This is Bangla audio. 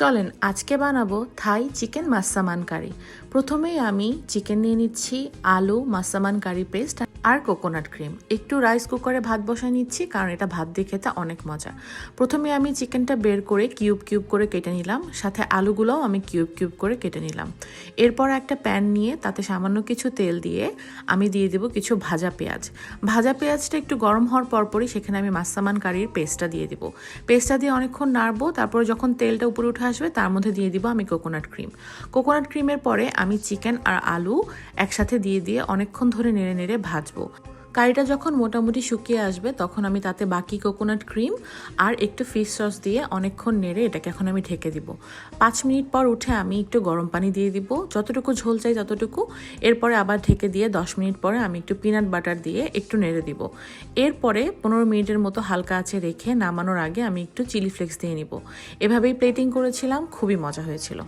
চলেন, আজকে বানাবো থাই চিকেন মাসামান কারি প্রথমেই আমি চিকেন নিয়ে নিচ্ছি আলু মাসামান কারি পেস্ট আর কোকোনাট ক্রিম। একটু রাইস কুকারে ভাত বসায় নিচ্ছি, কারণ এটা ভাত দিয়ে খেতে অনেক মজা। প্রথমে আমি চিকেনটা বের করে কিউব কিউব করে কেটে নিলাম, সাথে আলুগুলোও আমি কিউব কিউব করে কেটে নিলাম। এরপর একটা প্যান নিয়ে তাতে সামান্য কিছু তেল দিয়ে আমি দিয়ে দেবো কিছু ভাজা পেঁয়াজ। ভাজা পেঁয়াজটা একটু গরম হওয়ার পরপরই সেখানে আমি মাসামান কারির পেস্টটা দিয়ে দেবো। পেস্টটা দিয়ে অনেকক্ষণ নাড়বো, তারপরে যখন তেলটা উপরে উঠে আসবে, তার মধ্যে দিয়ে দিব আমি কোকোনাট ক্রিম কোকোনাট ক্রিমের পরে আমি চিকেন আর আলু একসাথে দিয়ে দিয়ে অনেকক্ষণ ধরে নেড়ে নেড়ে ভাজবো। কারিটা যখন মোটামুটি শুকিয়ে আসবে, তখন আমি তাতে বাকি কোকোনাট ক্রিম আর একটু ফিশ সস দিয়ে অনেকক্ষণ নেড়ে এটাকে এখন আমি ঢেকে দিব। পাঁচ মিনিট পর উঠে আমি একটু গরম পানি দিয়ে দিব। যতটুকু ঝোল চাই ততটুকু। এরপরে আবার ঢেকে দিয়ে দশ মিনিট পরে আমি একটু পিনাট বাটার দিয়ে একটু নেড়ে দিব। এরপরে পনেরো মিনিটের মতো হালকা আছে রেখে নামানোর আগে আমি একটু চিলি ফ্লেক্স দিয়ে নিব। এভাবেই প্লেটিং করেছিলাম, খুবই মজা হয়েছিল।